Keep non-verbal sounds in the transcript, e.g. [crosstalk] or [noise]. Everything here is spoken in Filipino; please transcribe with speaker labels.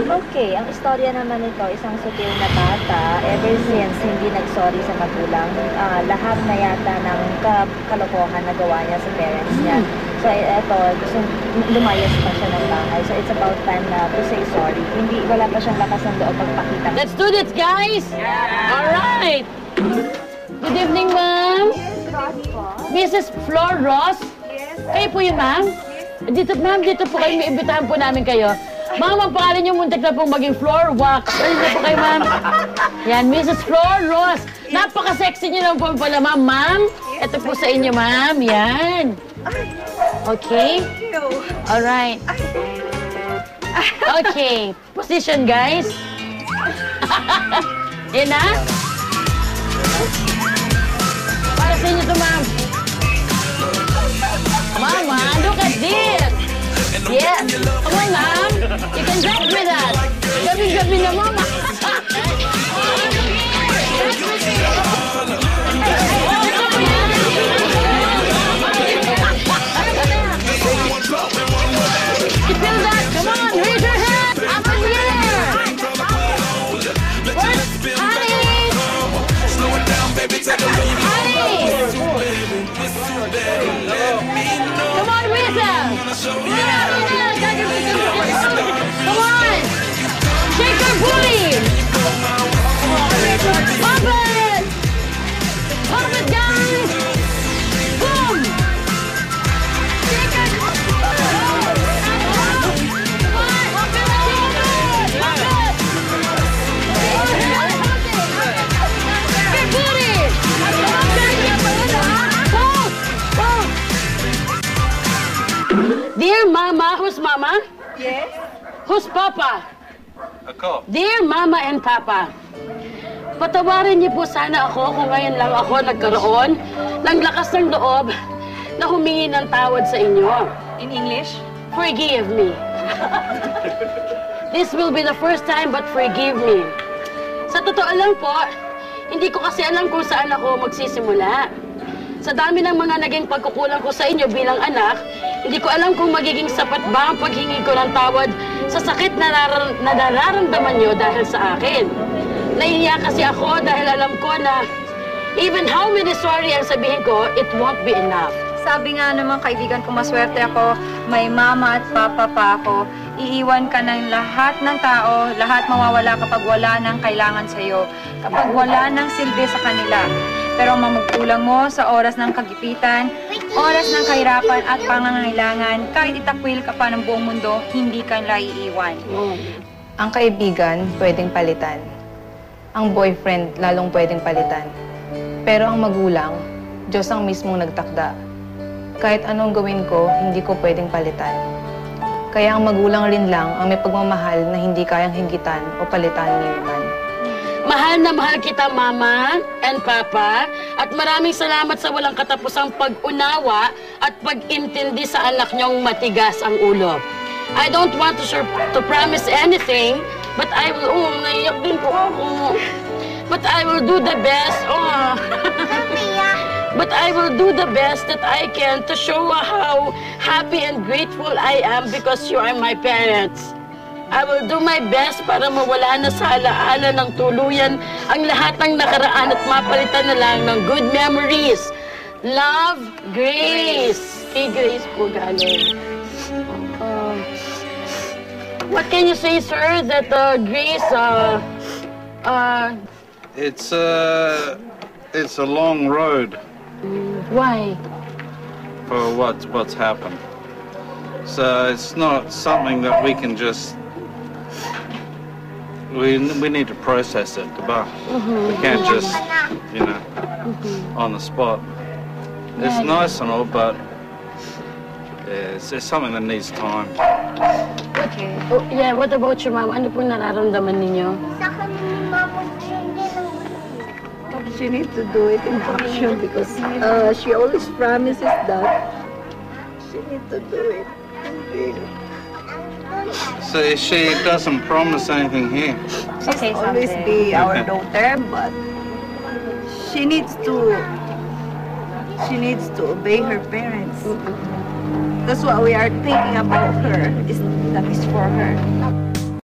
Speaker 1: Okay, ang istorya naman nito, isang sutil na bata, ever since hindi nag-sorry sa magulang, ah, lahat na yata ng ka- kalokohan na gawa niya sa parents niya. So, eh, eto, gusto, lumayas pa siya ng bahay. So, it's about time na to say sorry. Hindi, wala pa siyang lakas ng loob magpakita.
Speaker 2: Let's do this, guys! All right! Good evening, ma'am. Mrs. Flor Ross? Kayo po yun, ma'am? Dito, ma'am, dito po kayo. May imbitahan po namin kayo. Ma'am, ang pangalan niyo muntik na pong maging floor wax. Dito po kayo, ma'am. Yan, Mrs. Flor Ross. Napaka-sexy niyo lang po pala, ma'am. Ma'am, ito po sa inyo, ma'am. Yan. Okay? All right. Okay. Position, guys. [laughs] Yan na. Para sa inyo to, ma'am. Mama, look show Yeah. Mama, who's Mama?
Speaker 3: Yes?
Speaker 2: Who's Papa?
Speaker 4: Ako.
Speaker 2: Dear Mama and Papa, patawarin niyo po sana ako kung ngayon lang ako nagkaroon ng lakas ng loob na humingi ng tawad sa inyo.
Speaker 3: In English?
Speaker 2: Forgive me. [laughs] This will be the first time, but forgive me. Sa totoo lang po, hindi ko kasi alam kung saan ako magsisimula. Sa dami ng mga naging pagkukulang ko sa inyo bilang anak, hindi ko alam kung magiging sapat ba ang paghingi ko ng tawad sa sakit na, narar- na nararamdaman nyo dahil sa akin. Naiiyak kasi ako dahil alam ko na even how many sorry ang sabihin ko, it won't be enough.
Speaker 3: Sabi nga naman kaibigan ko, maswerte ako, may mama at papa pa ako. Iiwan ka ng lahat ng tao, lahat mawawala kapag wala ng kailangan sa'yo, kapag wala ng silbi sa kanila. Pero ang mamagkulang mo sa oras ng kagipitan, oras ng kahirapan at pangangailangan, kahit itakwil ka pa ng buong mundo, hindi ka nila iiwan.
Speaker 5: Ang kaibigan, pwedeng palitan. Ang boyfriend, lalong pwedeng palitan. Pero ang magulang, Diyos ang mismong nagtakda. Kahit anong gawin ko, hindi ko pwedeng palitan. Kaya ang magulang rin lang ang may pagmamahal na hindi kayang hinggitan o palitan ni man.
Speaker 2: Mahal na mahal kita, Mama and Papa. At maraming salamat sa walang katapusang pag-unawa at pag-intindi sa anak niyong matigas ang ulo. I don't want to, to promise anything, but I will... Oh, naiyak din po ako. But I will do the best. Oh. But I will do the best that I can to show how happy and grateful I am because you are my parents. I will do my best para mawala na sa alaala ng tuluyan ang lahat ng nakaraan at mapalitan na lang ng good memories. Love, Grace. Kay Grace po galing. Uh, what can you say, sir, that uh, Grace, uh, uh,
Speaker 4: It's a, it's a long road
Speaker 2: why?
Speaker 4: for what's, what's happened. So it's not something that we can just, we, we need to process it, diba? We can't just, you know, on the spot. It's nice and all, but yeah, it's, it's something that needs time.
Speaker 3: Okay.
Speaker 2: Oh, yeah, what about your mom? Ano pong nararamdaman ninyo?
Speaker 6: She needs to do it in action because uh, she always promises that she needs to do it.
Speaker 4: So eh, she doesn't promise anything here,
Speaker 3: Okay,
Speaker 6: Always be our daughter, but she needs to she needs to obey her parents. That's what we are thinking about her. Is that is for her.